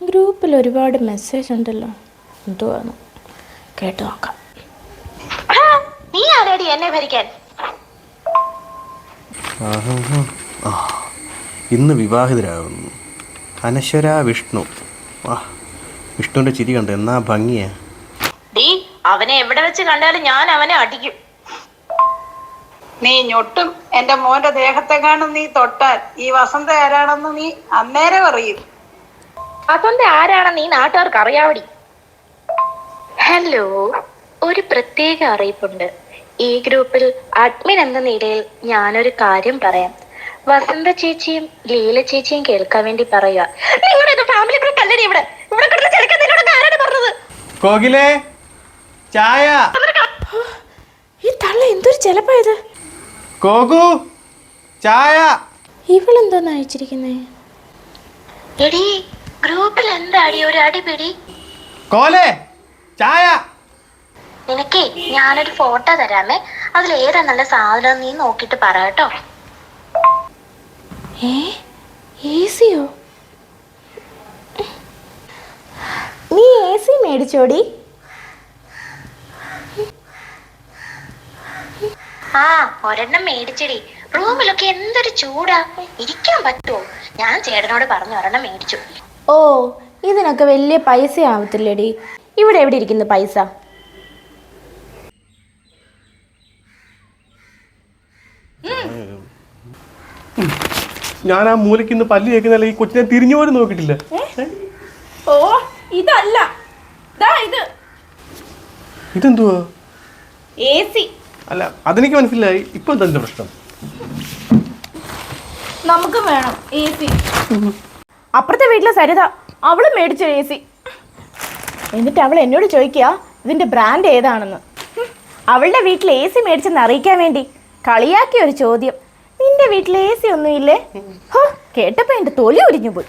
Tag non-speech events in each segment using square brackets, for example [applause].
ഗ്രൂപ്പിൽ ഒരുപാട് മെസ്സേജ് ഉണ്ടല്ലോ. എന്തുവാണ് കേട്ട് നോക്കാം. നീ ആരേടി എന്നെ ഭരിക്കാൻ. ആ ഇന്ന് വിവാഹിതരാകുന്നു. അനശ്വര വിഷ്ണു. ആ വിഷ്ണുവിന്റെ ചിരി കണ്ട്. എന്നാ ഭംഗിയാ. ഡീ അവനെ എവിടെ വെച്ച് കണ്ടാലും ഞാൻ അവനെ അടിക്കും. നീ ഞൊട്ടും എന്റെ മോന്റെ കാണും നീ തൊട്ടാൽ ഈ വസന്ത ആരാണെന്ന് നീ അന്നേരം അറിയും. വസന്ത ആരാണെന്ന് ഈ നാട്ടുകാർക്ക് അറിയാവടി. ഹലോ ഒരു പ്രത്യേക അറിയിപ്പുണ്ട്. ഈ ഗ്രൂപ്പിൽ അഡ്മിൻ എന്ന നിലയിൽ ഞാനൊരു കാര്യം പറയാം. വസന്ത ചേച്ചിയും ലീല ചേച്ചിയും കേൾക്കാൻ വേണ്ടി പറയുക. നിങ്ങളുടെ ഫാമിലി ഗ്രൂപ്പ് അല്ലേ ഇവിടെ? ഇവിടെ കിടന്ന് ചിലക്കാൻ നിന്നോട് ആരാണ് പറഞ്ഞത്? കോകിലേ ചായ. ഈ തള്ള എന്തൊരു ചെലപ്പായത് കോകു ചായ. ഇവളെന്തോന്ന് അയച്ചിരിക്കുന്നേ എടി ഗ്രൂപ്പിൽ എന്താടി ഒരു അടിപിടി? കോലെ ചായ. നിനക്കേ ഞാനൊരു ഫോട്ടോ തരാമേ. അതിൽ ഏതാ നല്ല സാധനം നീ നോക്കിട്ട് പറ കേട്ടോ. ഏ? എ സിയോ നീ എ സി മേടിച്ചോടി? ആ ഒരെണ്ണം മേടിച്ചടി. റൂമിലൊക്കെ എന്തൊരു ചൂടാ. ഇരിക്കാൻ പറ്റുമോ ഞാൻ ചേട്ടനോട് പറഞ്ഞു ഒരെണ്ണം മേടിച്ചു. ഓ ഇതിനൊക്കെ വലിയ പൈസ ആവത്തില്ലേടി ഇവിടെ എവിടെ ഇരിക്കുന്നു പൈസ? ഞാൻ ആ മൂലയ്ക്ക് ഇന്ന് പല്ല് കേൾക്കുന്നല്ല ഈ കൊച്ചിനെ തിരിഞ്ഞു പോലും നോക്കിട്ടില്ല ഓ ഇതല്ല. ഇത്. ഇതെന്തുവാ? എ സി അല്ല അതെനിക്ക് മനസ്സിലായി. ഇപ്പൊ എന്താ പ്രശ്നം? നമുക്കും വേണം എ സി അപ്പുറത്തെ വീട്ടിലെ സരിത അവൾ മേടിച്ച എ സി എന്നിട്ട് അവൾ എന്നോട് ചോദിക്കുക ഇതിന്റെ ബ്രാൻഡ് ഏതാണെന്ന്? അവളുടെ വീട്ടിൽ എ സി മേടിച്ചെന്ന് അറിയിക്കാൻ വേണ്ടി കളിയാക്കിയ ഒരു ചോദ്യം. നിന്റെ വീട്ടിൽ എ സി ഒന്നുമില്ലേ ഹോ കേട്ടപ്പോ എന്റെ തൊലി ഒരിഞ്ഞു പോയി.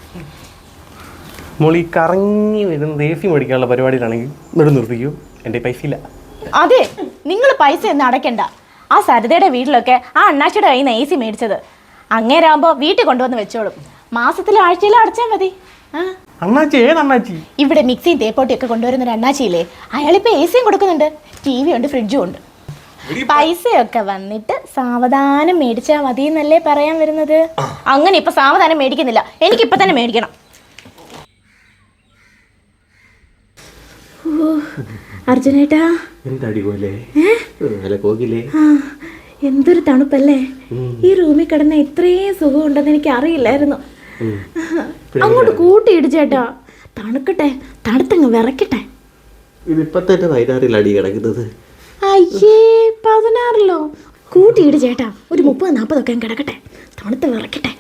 മോളി കറങ്ങി വരുന്നത് എ സി മേടിക്കാനുള്ള പരിപാടിയിലാണെങ്കിൽ നിർത്തിക്കൂ. എന്റെ പൈസ ഇല്ല. അതെ നിങ്ങൾ പൈസ ഒന്നും അടയ്ക്കണ്ട. ആ സരിതയുടെ വീട്ടിലൊക്കെ ആ അണ്ണാച്ചിയുടെ കയ്യിൽ നിന്ന് എ സി മേടിച്ചത്. അങ്ങേരാകുമ്പോൾ വീട്ടിൽ കൊണ്ടുവന്ന് വെച്ചോളും. മാസത്തിലോ ആഴ്ചയിൽ അടച്ചാൽ മതി. ആ. അണ്ണാച്ചി ഏത് അണ്ണാച്ചി? ഇവിടെ മിക്സിയും തേപ്പോട്ടിയും ഒക്കെ കൊണ്ടുവരുന്ന ഒരു അണ്ണാച്ചിയില്ലേ? അയാളിപ്പോ എ സിയും കൊടുക്കുന്നുണ്ട്. ടി വി ഉണ്ട്. ഫ്രിഡ്ജും ഉണ്ട് പൈസയൊക്കെ വന്നിട്ട് സാവധാനം മേടിച്ചാൽ മതി എന്നല്ലേ പറയാൻ വരുന്നത്? അങ്ങനെ ഇപ്പൊ സാവധാനം മേടിക്കുന്നില്ല. എനിക്ക് ഇപ്പൊ തന്നെ മേടിക്കണം. അർജുനേട്ടാ. ആ, എന്തൊരു തണുപ്പല്ലേ? ഈ റൂമിൽ കിടന്ന ഇത്രയും സുഖം ഉണ്ടെന്ന് എനിക്ക് അറിയില്ലായിരുന്നു അങ്ങോട്ട് കൂട്ടി ഇടിച്ചേട്ടാ തണുക്കട്ടെ തണുത്തങ്ങ് വിറക്കട്ടെ ഇതിപ്പോ തന്നെ വൈകുന്നേരം അടി കിടക്കുന്നത്? അയ്യേ പതിനാറിലോ? കൂട്ടിയിട് ചേട്ടാ. ഒരു മുപ്പത് നാൽപ്പതൊക്കെ കിടക്കട്ടെ. തണുത്ത് വിറക്കട്ടെ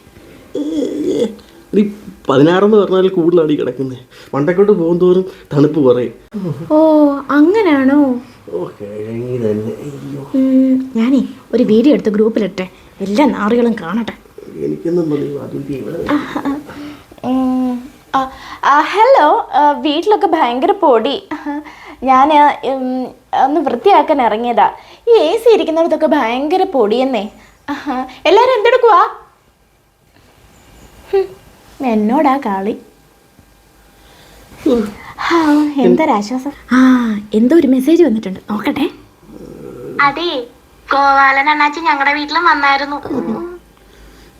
ഈ പതിനാറെന്ന് പറഞ്ഞാൽ കൂടുതൽ അടി കിടക്കുന്നത് മണ്ടക്കോട്ട് പോകുന്തോറും തണുപ്പ് കുറയും. ഓ അങ്ങനെയാണോ ഞാനേ ഒരു വീഡിയോ എടുത്ത് ഗ്രൂപ്പിലിട്ടെ എല്ലാ നാറുകളും കാണട്ടെ. എനിക്കൊന്നും അതിന്റെ ഇവിടെ ഹലോ. വീട്ടിലൊക്കെ ഭയങ്കര പൊടി. ഞാൻ ഒന്ന് വൃത്തിയാക്കാൻ ഇറങ്ങിയതാ. ഈ എ സി ഇരിക്കുന്നിടത്തൊക്കെ ഭയങ്കര പൊടിയെന്നേ. എല്ലാരും എല്ലാവരും എന്തെടുക്കുവാ എന്നോടാ കാളി? ഹാ, എന്തൊരാശ്വാസം ആ എന്തോ ഒരു മെസ്സേജ് വന്നിട്ടുണ്ട്. നോക്കട്ടെ. അതെ ഗോപാലൻ അണ്ണാച്ചി ഞങ്ങളുടെ വീട്ടിലും വന്നായിരുന്നു.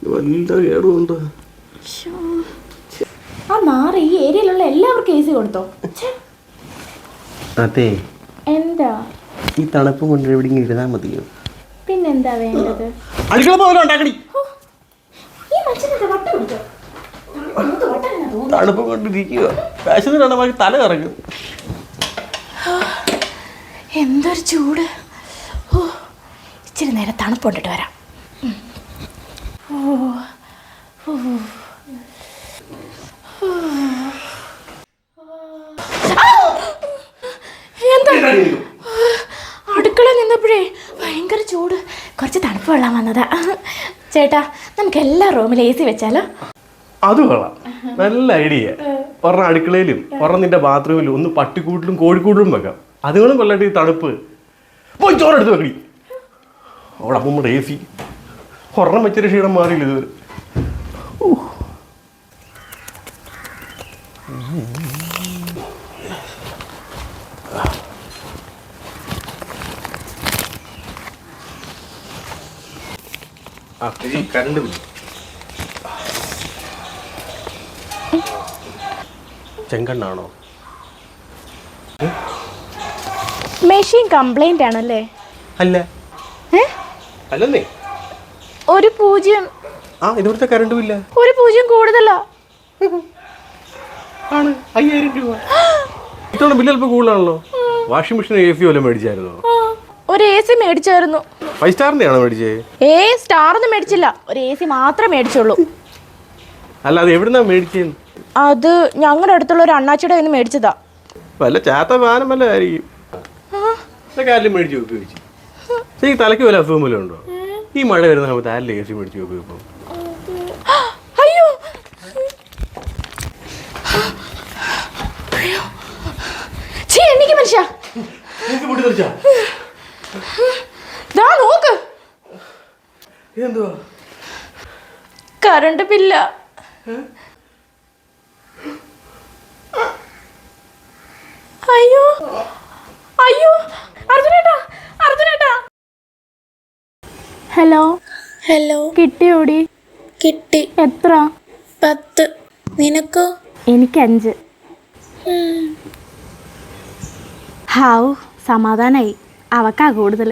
വല്ല കേടുമുണ്ടോ ആ മാറി ഈ ഏരിയയിലുള്ള എല്ലാവർക്കും എ സി കൊടുത്തോ. ഛെ, അതെ എന്താ? ഈ തണുപ്പ് കൊണ്ട് എവിടെ ഇരുന്നാൽ മതിയോ? പിന്നെന്താ വേണ്ടത്? അടുക്കള പോലെ ഉണ്ടാക്കണി ഈ മനുഷ്യനെന്താ വട്ടം പിടിച്ചോ? തണുപ്പ് കൊണ്ടിരിക്കുക വിശന്നിട്ടാണ് നമുക്ക് തല കറങ്ങും. എന്തൊരു ചൂട്. ഓ ഇച്ചിരി നേരം തണുപ്പുണ്ടിട്ട് വരാം ഉം. ഓ ഓ. ആ! എന്താ അടുക്കള നിന്നപ്പോഴേ ഭയങ്കര ചൂട്. കുറച്ച് തണുപ്പ് വെള്ളം വന്നതാ. ചേട്ടാ നമുക്ക് എല്ലാ റൂമിലും എ സി വെച്ചാലോ? അത് കൊള്ളാം. നല്ല ഐഡിയ ഒരെണ്ണം അടുക്കളയിലും ഒരെണ്ണം നിന്റെ ബാത്റൂമിലും ഒന്ന് പട്ടിക്കൂട്ടിലും കോഴിക്കൂട്ടിലും വെക്കാം. അതുകളും കൊല്ലട്ടെ ഈ തണുപ്പ്. പോയി ചോറെടുത്ത് വെക്കണി അവിടെ അപ്പം എ സി ഒരെണ്ണം വെച്ചൊരു ക്ഷീണം മാറിയില്ല ഇതുവരെ. ബില്ല്. ചെങ്കണ്ണാണോ? മെഷീൻ കംപ്ലൈന്റ് ആണല്ലേ? അല്ല. ഏ? അല്ലെന്നേ. ഒരു പൂജ്യം ആ ഇതുവരെ കറണ്ട് ഇല്ല ഒരു പൂജ്യം കൂടുതലാ. [laughs] ആണ്. അയ്യായിരം രൂപ. ഇത്തവണ ബില്ല് അല്പം കൂടുതലാണല്ലോ. വാഷിംഗ് മെഷീൻ എ സി വല്ലതും മേടിച്ചായിരുന്നോ? ഒരു എ സി മേടിച്ചായിരുന്നു. ഫൈവ് സ്റ്റാറിന്റെ ആണോ മേടിച്ചേ? ഏ സ്റ്റാർ ഒന്നും മേടിച്ചില്ല. ഒരു എ സി മാത്രമേ മേടിച്ചുള്ളൂ. അല്ല അത് എവിടുന്നാ മേടിച്ചത് അത് ഞങ്ങളുടെ അടുത്തുള്ള ഒരു അണ്ണാച്ചിയുടെ കയ്യിൽ നിന്ന് മേടിച്ചതാ. വല്ല ചാത്ത വാനം വല്ല ആയിരിക്കും. ഇതൊക്കെ ആരെങ്കിലും മേടിച്ച് ഉപയോഗിച്ചു ശരി തലയ്ക്ക് വല്ല അസുഖം വല്ലതും ഉണ്ടോ? ഈ മഴ വരുന്ന സമയത്ത് ആരെങ്കിലും എ സി മേടിച്ച് ഉപയോഗിക്കും അയ്യോ ഛീ, എനിക്ക് മനുഷ്യ ദാ നോക്ക്. എന്തുവാ? കറണ്ട് ബില്ല. അയ്യോ. അയ്യോ. അർജുനേട്ടാ അർജുനേട്ടാ. ഹലോ. ഹലോ. ഓടി കിട്ടി. എത്ര? പത്ത്. നിനക്കോ? എനിക്ക് അഞ്ച്. ഹാവ് സമാധാനായി. അവക്കാ കൂടുതൽ